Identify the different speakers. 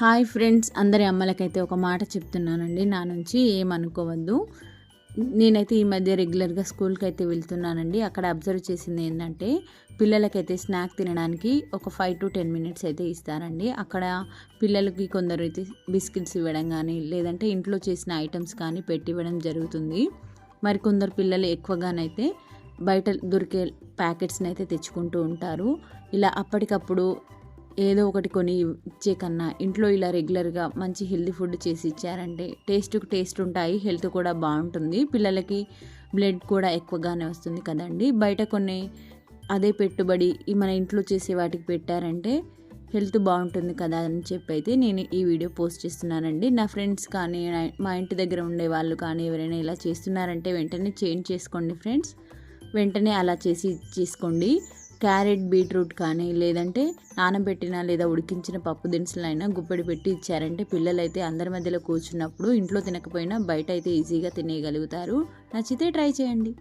Speaker 1: Hi friends అందరి అమ్మలకైతే ఒక మాట చెప్తున్నానండి. నా నుంచి ఏమనుకోవద్దు. నేనైతే ఈ మధ్య రెగ్యులర్గా స్కూల్కి అయితే వెళ్తున్నానండి. అక్కడ అబ్జర్వ్ చేసింది ఏంటంటే పిల్లలకైతే స్నాక్ తినడానికి ఒక ఫైవ్ టు టెన్ మినిట్స్ అయితే ఇస్తారండి. అక్కడ పిల్లలకి కొందరు అయితే బిస్కెట్స్ ఇవ్వడం కానీ లేదంటే ఇంట్లో చేసిన ఐటమ్స్ కానీ పెట్టి ఇవ్వడం జరుగుతుంది. మరి కొందరు పిల్లలు ఎక్కువగానైతే బయట దొరికే ప్యాకెట్స్ని అయితే తెచ్చుకుంటూ ఉంటారు. ఇలా అప్పటికప్పుడు ఏదో ఒకటి కొని ఇచ్చే కన్నా ఇంట్లో ఇలా రెగ్యులర్గా మంచి హెల్తీ ఫుడ్ చేసి ఇచ్చారంటే టేస్ట్కి టేస్ట్ ఉంటాయి హెల్త్ కూడా బాగుంటుంది. పిల్లలకి బ్లడ్ కూడా ఎక్కువగానే వస్తుంది కదండి. బయట కొన్ని అదే పెట్టుబడి మన ఇంట్లో చేసే వాటికి పెట్టారంటే హెల్త్ బాగుంటుంది కదా అని చెప్పి అయితే నేను ఈ వీడియో పోస్ట్ చేస్తున్నానండి. నా ఫ్రెండ్స్ కానీ మా ఇంటి దగ్గర ఉండే వాళ్ళు కానీ ఎవరైనా ఇలా చేస్తున్నారంటే వెంటనే చేంజ్ చేసుకోండి ఫ్రెండ్స్. వెంటనే అలా చేసి చేసుకోండి. క్యారెట్ బీట్రూట్ కానీ లేదంటే నానబెట్టిన లేదా ఉడికించిన పప్పు దినుసులైనా గుప్పెడి పెట్టి ఇచ్చారంటే పిల్లలైతే అందరి మధ్యలో కూర్చున్నప్పుడు ఇంట్లో తినకపోయినా బయట అయితే ఈజీగా తినేయగలుగుతారు. నచ్చితే ట్రై చేయండి.